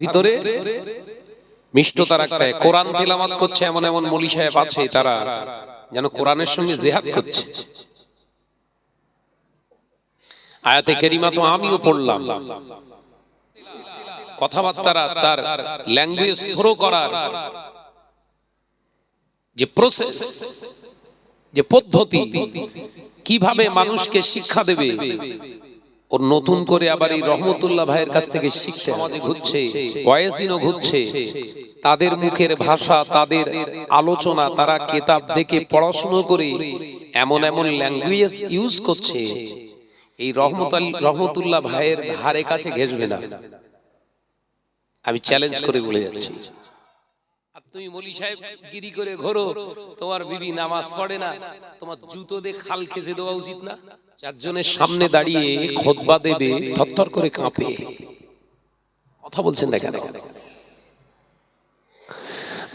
ভিতরে মিষ্টতা রাখতে হয়। কোরআন তিলামাত করছে, এমন এমন মলি সাহেব আছে তারা, যেন কোরআনের সঙ্গে জেহাদ করছে আয়াতে কেরিমা তো আমিও পড়লাম কথাবার্তারা তার ল্যাঙ্গুয়েজ থ্রো করার যে প্রসেস যে পদ্ধতি, কীভাবে মানুষকে শিক্ষা দেবে ওর নতুন করে আবার এই রহমতুল্লাহ ভাইয়ের কাছ থেকে শিখছে। সমাজে ঘুরছে ওয়াইসিনও ঘুরছে। তাদের মুখের ভাষা তাদের আলোচনা তারা কেতাব দেখে পড়াশুনো করে এমন এমন ল্যাঙ্গুয়েজ ইউজ করছে। এই রহমত রহমতুল্লাহ ভাইয়ের ধারে কাছে ঘেসবে না। আমি চ্যালেঞ্জ করে বলে যাচ্ছি। তুমি মলি সাহেব গিরি করে ঘোরো তোমার বিবি নামাজ পড়ে না তোমার জুতো দিয়ে খাল খেসে দেওয়া উচিত না? চারজনের সামনে দাঁড়িয়ে খোদবা দেবে থরথর করে কাঁপে। কথা বলছেন না কেন?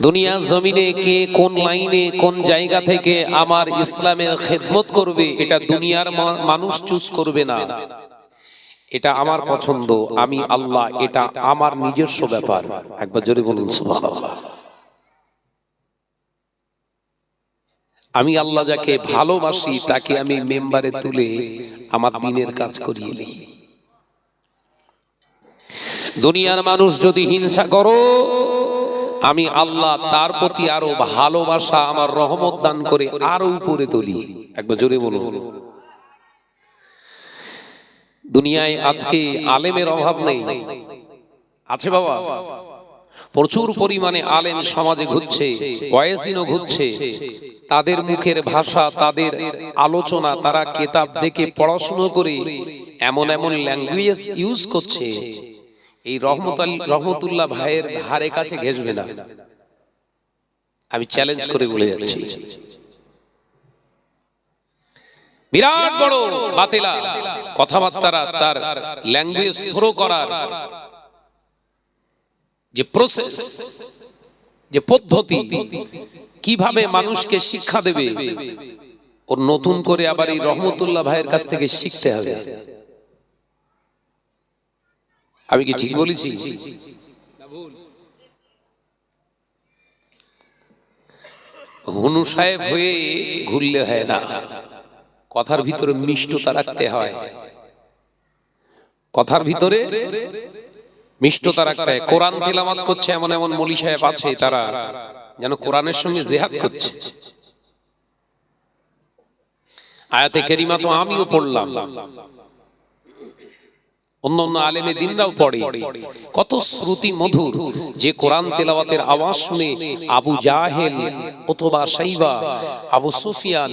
দুনিয়া জমিনে কে কোন লাইনে, কোন জায়গা থেকে আমার ইসলামের খেদমত করবে, এটা দুনিয়ার মানুষ চুজ করবে না। এটা আমার পছন্দ, আমি আল্লাহ, এটা আমার নিজস্ব ব্যাপার। একবার জোরে বলুন, সুবহানাল্লাহ। আমি আল্লাহ যাকে ভালোবাসি, তাকে আমি মেম্বারে তুলে আমার দিনের কাজ করিয়ে নিই। দুনিয়ার মানুষ যদি হিংসা করো, আমি আল্লাহ তার প্রতি আরও ভালোবাসা, আমার রহমত দান করে আরও উপরে তুলি। একবার জোরে বলুন। দুনিয়ায় আজকে আলেমের অভাব নেই। আছে বাবা? প্রচুর পরিমাণে আলেম সমাজে ঘুরছে ওয়াইসিনও ঘুরছে। তাদের মুখের ভাষা, তাদের আলোচনা, তারা কেতাব দেখে পড়াশুনো করে এমন এমন ল্যাঙ্গুয়েজ ইউজ করছে। এই রহমত রহমতুল্লাহ ভাইয়ের ধারে কাছে ঘেসবে না। আমি চ্যালেঞ্জ করে বলে যাচ্ছি। বিরাট বড় বাতিলা। কথাবার্তারা তার ল্যাঙ্গুয়েজ থ্রো করার যে প্রসেস যে পদ্ধতি, কীভাবে মানুষকে শিক্ষা দেবে, ওর নতুন করে আবার এই রহমতুল্লাহ ভাইয়ের কাছ থেকে শিখতে হবে। আমি কি ঠিক বলেছি? হুনু সাহেব হয়ে ঘুরলে হয় না। কথার ভিতরে মিষ্টতা রাখতে হয়। কথার ভিতরে মিষ্টতা রাখতে কোরআন তিলামাত করছে এমন এমন মলি সাহেব আছে তারা যেন কোরআনের সঙ্গে জেহাদ করছে। আয়াতে কেরিমা তো আমিও পড়লাম। অন্য আলেমে দিনরাও পড়ে। কত শ্রুতি মধুর, যে কোরআন তেলাওয়াতের আওয়াজ শুনে আবু জাহেল অথবা সাইবা, আবু সুফিয়ান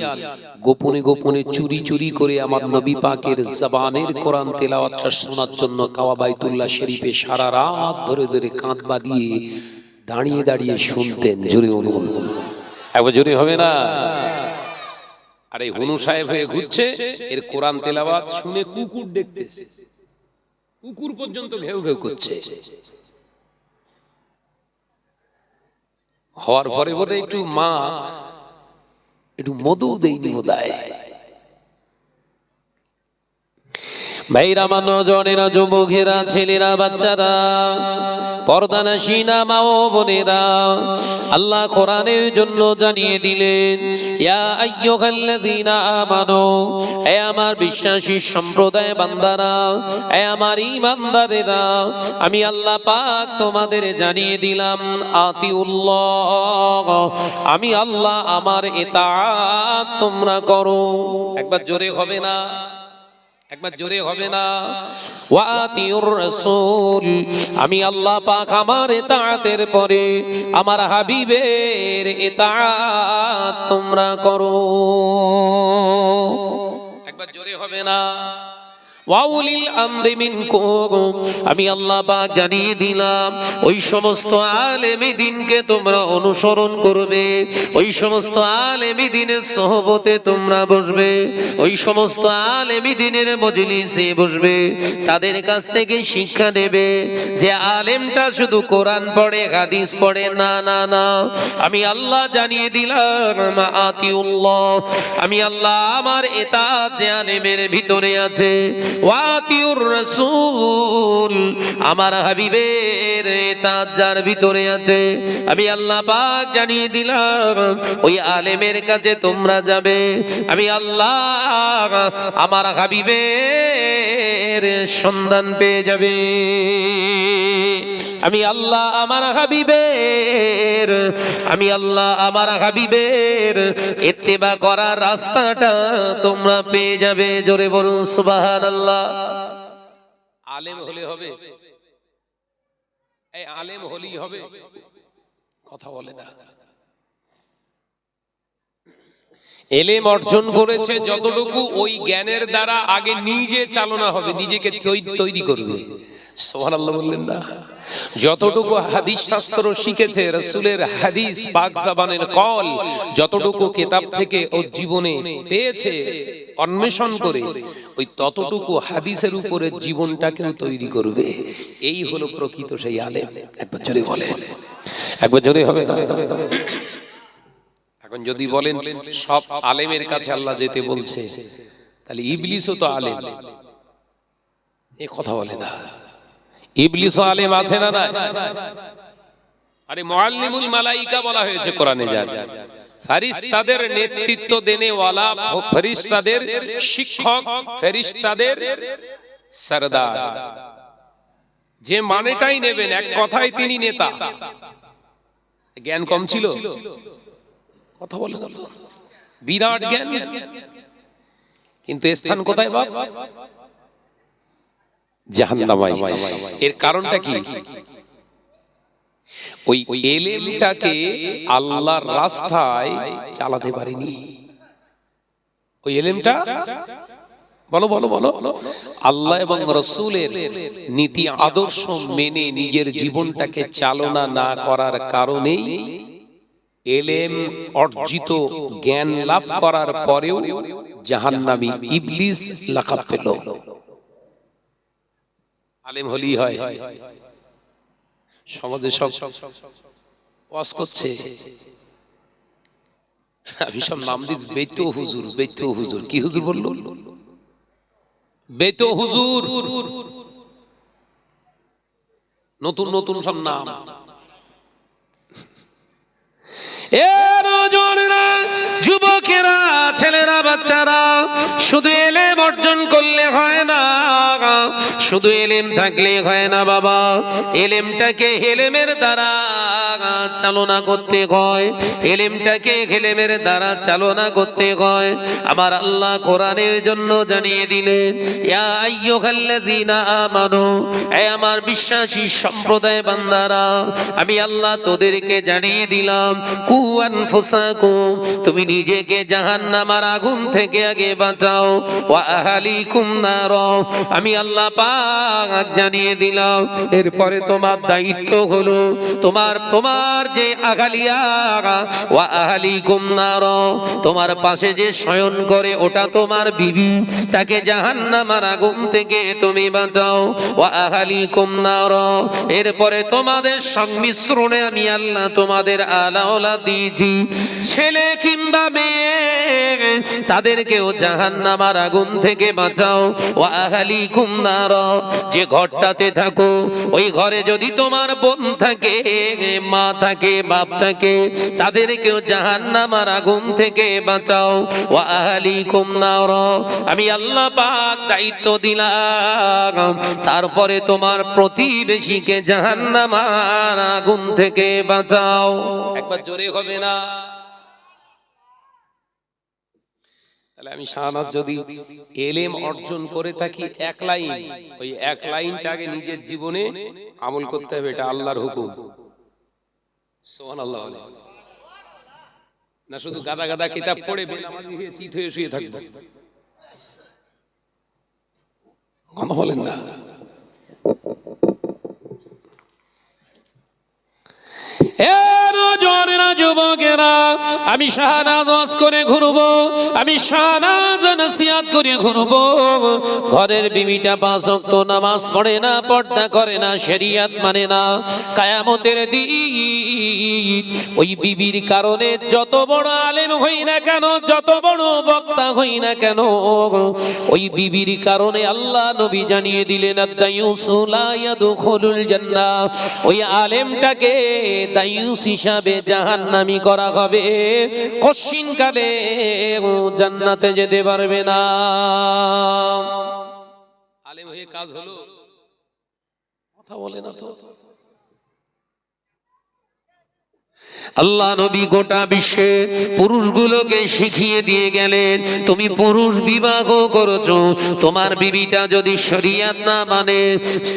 গোপনে গোপনে চুরি চুরি করে আমার নবী পাকের জবানের কোরআন তেলাওয়াতটা শোনার জন্য কাওয়া বাইতুল্লাহ শরীফে সারা রাত ধরে ধরে কাঁধ বাঁধিয়ে দাঁড়িয়ে দাঁড়িয়ে শুনতেন। জোরে অনুভব একবার জোরে হবে না? আরে হুনু সাহেব হয়ে ঘুরছে, এর কোরআন তেলাওয়াত শুনে কুকুর দেখতেছে। কুকুর পর্যন্ত ঘেউ ঘেউ করছে। হওয়ার পরে বোধ একটু মা একটু মধু দেয়নি বোধ ভাইরা মানো, জনেরা, যুবকেরা, ছেলেরা, বাচ্চারা পর্দানা সিনা মা ও বোনেরা, আল্লাহ কোরআনের জন্য জানিয়ে দিলেন, ইয়া আইয়ুহাল্লাযীনা আমানু হে আমার বিশ্বাসী সম্প্রদায় বান্দারা হে আমার ঈমানদারেরা, আমি আল্লাহ পাক তোমাদের জানিয়ে দিলাম, আতিউল্লাহ, আমি আল্লাহ আমার ইতাআত তোমরা করো। একবার জোরে হবে না? একবার জোরে হবে না? আমি আল্লাহ পাক আমার তাঁতের পরে আমার হাবিবের এটা তোমরা করো। একবার জোরে হবে না? ওয়াউলিল আমরি মিনকুম। আমি আল্লাহ পাক জানিয়ে দিলাম, ওই সমস্ত আলেমি দিনকে তোমরা অনুসরণ করবে, ওই সমস্ত আলেমি দিনের সহবতে তোমরা বসবে, ওই সমস্ত আলেমি দিনের মজলিসে বসবে, তাদের কাছ থেকে শিক্ষা নেবে যে আলেমটা শুধু কোরআন পড়ে, হাদিস পড়ে, না না না। আমি আল্লাহ জানিয়ে দিলাম আতিউল্লাহ আমি আল্লাহ আমার এটা যে আলেমের ভিতরে আছে ওয়াতিউর রাসূল, আমার হাবিবের তাজ যার ভিতরে আছে, আমি আল্লাহ পাক জানিয়ে দিলাম, ওই আলেমের কাছে তোমরা যাবে, আমি আল্লাহ আমার হাবিবের সন্ধান পেয়ে যাবে। আমি আল্লাহ আমার হাবিবের, আমি আল্লাহ আমার হাবিবের ইত্তেবা করার রাস্তাটা তোমরা পেয়ে যাবে, জোরে বলুন সুবহানাল্লাহ। আলেম হলে হবে। এই আলেম হলেই হবে। কথা বলে না। এলেম অর্জন করেছে যতটুকু ওই জ্ঞানের দ্বারা আগে নিজে চালনা হবে নিজেকে তৈরি করবে। যতটুকু হাদিস শাস্ত্র শিখেছে রসুলের হাদিস পাক জাবানের কল যতটুকু কিতাব থেকে ওর জীবনে পেয়েছে, অন্বেষণ করে, ওই ততটুকু হাদিসের উপরে জীবনটাকেও তৈরি করবে। এই হলো প্রকৃত সেই আলেম। একবার জোরে বলে একবার জোরে হবে এখন যদি বলেন, সব আলেমের কাছে আল্লাহ যেতে বলছে, তাহলে ইবলিসও তো আলেম। এ কথা বলে না। ইবলিসও আলেম আছে না না আরে মুআল্লিমুল মালাইকা বলা হয়েছে কোরআনে ফেরেশতাদের নেতৃত্ব দেনে ওয়ালা ফেরেশতাদের শিক্ষক ফেরেশতাদের সরদার। যে মানেটাই নেবেন, এক কথায় তিনি নেতা। জ্ঞান কম ছিল? কথা বিরাট জ্ঞান। কিন্তু স্থান কোথায় জাহান্নামাই এর কারণটা কি? ওই এলেমটাকে আল্লাহর রাস্তায় চালাতে পারেনি। ওই এলেমটা? বলো বলো বলো। আল্লাহ এবং রসুলের নীতি আদর্শ মেনে নিজের জীবনটাকে চালনা না করার কারণেই এলেম অর্জিত জ্ঞান লাভ করার পরেও জাহান্নামী ইবলিস লাকাব পেল। আলেম হলি হয়। সমাজে সব ওয়াজ করছে। আমি সব নাম দিস বেতো হুজুর বেতো হুজুর। কি হুজুর বলল? বেতো হুজুর। নতুন নতুন সব নাম। যুবকেরা, ছেলেরা, বাচ্চারা, শুধু এলেম শুধু এলেম থাকলে হয় না বাবা। এলেমটাকে হেলেমের দ্বারা চালনা করতে হয়। এলেমটাকে হেলেমের দ্বারা চালনা করতে হয়। আমার আল্লাহ কোরআনের জন্য জানিয়ে দিলেন আমার বিশ্বাসী সম্প্রদায় বান্দারা, আমি আল্লাহ তোদেরকে জানিয়ে দিলাম তুমি নিজেকে জাহান্নামার আগুন থেকে আগে বাঁচাও আমি আল্লাহ পাক জানিয়ে দিলাম এরপরে তোমার দায়িত্ব হলো তোমার তোমার যে আগালিয়া তোমার পাশে যে শয়ন করে ওটা তোমার বিবি, তাকে জাহান্নামার আগুন থেকে তুমি বাঁচাও। ওয়া আহলিকুম নার, এরপরে তোমাদের সংমিশ্রণে আমি আল্লাহ তোমাদের আলাওলা দিয়েছি। ছেলে কিংবা মেয়ে, তাদেরকেও জাহান্নামার আগুন থেকে বাঁচাও। ওয়া আহলিকুম নার যে ঘরটাতে থাকো, ওই ঘরে যদি তোমার বোন থাকে, মা থাকে, বাপ থাকে তাদেরকেও জাহান্নামার আগুন থেকে বাঁচাও। আমি আল্লাহ দায়িত্ব দিলাম। তারপরে তোমার প্রতিবেশীকে জাহান্নামার আগুন থেকে বাঁচাও। একবার জোরে হবে না। তাহলে আমি শাহানাত যদি এলেম অর্জন করে থাকি এক লাইন, ওই এক লাইনটা আগে নিজের জীবনে আমল করতে হবে, এটা আল্লাহর হুকুম। সোহান আল্লাহ না, শুধু গাদা গাদা কিতাব পড়ে বেনামাজি চিত হয়ে শুয়ে থাকব। কথা বলেন না এ নজরেরা আমি শাহনাজ করে ঘুরবো, আমি শাহনাজ করে ঘুরবো। ঘরের বিবিটা পাঁচ ওয়াক্ত নামাজ পড়ে না, পর্দা করে না, শরিয়াত মানে না। কায়ামতের দিন, ওই বিবির কারণে যত বড় আলেম হই না কেন, যত বড় বক্তা হই না কেন, ওই বিবির কারণে আল্লাহ নবী জানিয়ে দিলেন ওই আলেমটাকে দায়ুস হিসাবে জাহান্নামি করা হবে। কশিন কালে জান্নাতে যেতে পারবে না। আলেম হয়ে কাজ হলো। কথা বলে না তো। আল্লাহ নবী গোটা বিশ্বে পুরুষগুলোকে শিখিয়ে দিয়ে গেলেন, তুমি পুরুষ বিবাহ করেছ, তোমার বিবিটা যদি শরিয়াত না মানে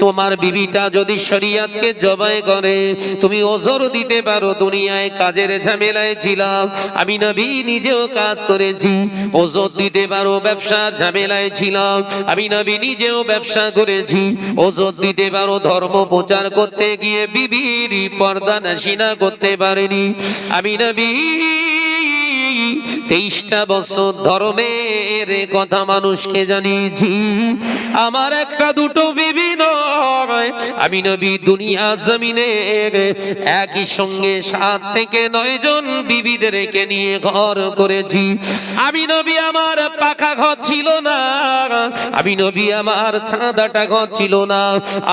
তোমার বিবিটা যদি শরিয়াতকে জবাই করে, তুমি ওজর দিতে পারো, দুনিয়ায় কাজের ঝামেলায় ছিলাম, আমি নবী নিজেও কাজ করেছি, ওজর দিতে পারো ব্যবসার ঝামেলায় ছিলাম, আমি নবী নিজেও ব্যবসা করেছি, ওজর দিতে পারো, ধর্ম প্রচার করতে গিয়ে বিবির পর্দা নাসিনা করতে পারেনি আমি নবী, তেইশটা বছর ধর্মের কথা মানুষকে জানিয়েছি। আমার একটা দুটো বিবি নয়। আমি নবী, দুনিয়া জমিনে একই সঙ্গে সাত থেকে নয় জন বিবিদেরকে নিয়ে ঘর করেছি। আমি নবী, আমার পাকা ঘর ছিল না। আমি নবী, আমার ছাদাটা ঘর ছিল না।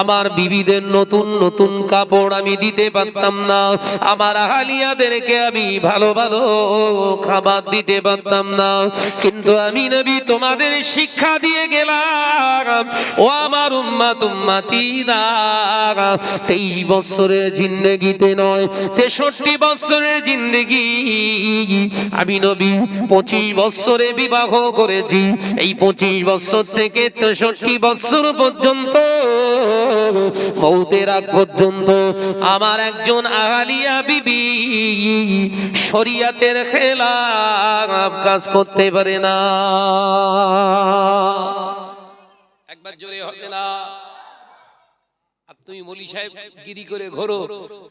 আমার বিবিদের নতুন নতুন কাপড় আমি দিতে পারতাম না। আমার আহালিয়াদেরকে আমি ভালো ভালো খাবার দিতে পারতাম না। কিন্তু আমি নবী, তোমাদের শিক্ষা দিয়ে গেলাম। ও আমার উম্মা তুম্মাতিরা তেইশ বছরের জিন্দগিতে নয়, তেষট্টি বছরের জিন্দগি। আমি নবী, পঁচিশ বছরে বিবাহ করেছি। এই পঁচিশ বছর থেকে তেষট্টি বছর পর্যন্ত পর্যন্ত আমার একজন আহালিয়া বিবি শরিয়াতের খেলা কাজ করতে পারে না। একবার জোরে হবে না। তুমি মলি সাহেব গিরি করে ঘোরো,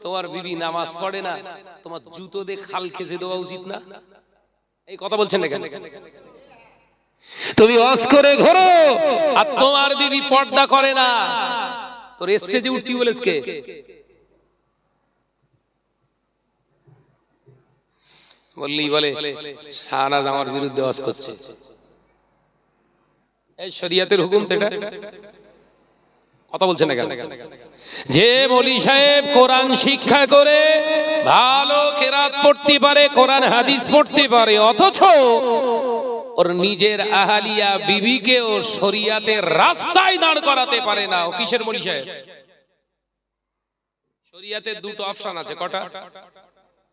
তোমার বিবি নামাজ পড়ে না, তোমার জুতো দিয়ে খাল খেসে দেওয়া উচিত না? এই কথা বলছেন না কেন? তুমি অস করে ঘোরো। আর তোমার বিবি পর্দা করে না। তোর স্টেজে উঠতি বলেছে বললি বলে শাহনাজ আমার বিরুদ্ধে ওয়াজ করছে। এই শরিয়াতের হুকুম এটা কথা বলছেন না কেন? যে মলি সাহেব কোরআন শিক্ষা করে ভালো কেরাত পড়তে পারে কোরআন হাদিস পড়তে পারে অথচ ওর নিজের আহালিয়া বিবিকে ও শরিয়াতের রাস্তায় দাঁড় করাতে পারে না। ও কিসের মলি সাহেব? শরিয়াতের দুটো অপশন আছে কটা?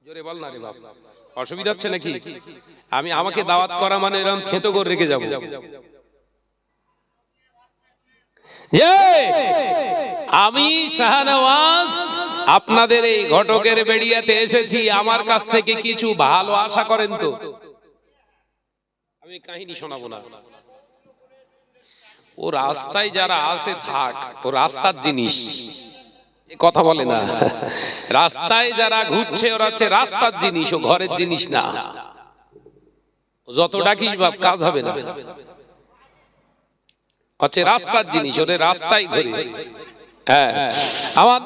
জোরে বল না রে বাপ। অসুবিধা হচ্ছে নাকি? আমি আমাকে দাওয়াত করা মানে এরকম থেতো করে রেখে যাব। আমি শাহনওয়াজ, আপনাদের এই ঘটকের বেড়িয়াতে এসেছি। আমার কাছ থেকে কিছু ভালো আশা করেন তো। আমি কাহিনী শোনাবো না। ও রাস্তায় যারা আসে, থাক, ও রাস্তার জিনিস। কথা বলে না। রাস্তায় যারা ঘুরছে, ওরা হচ্ছে রাস্তার জিনিস, ও ঘরের জিনিস না। যত ডাকিস কাজ হবে না। হচ্ছে রাস্তার জিনিস ওরে রাস্তায় ঘুরে হ্যাঁ। আমার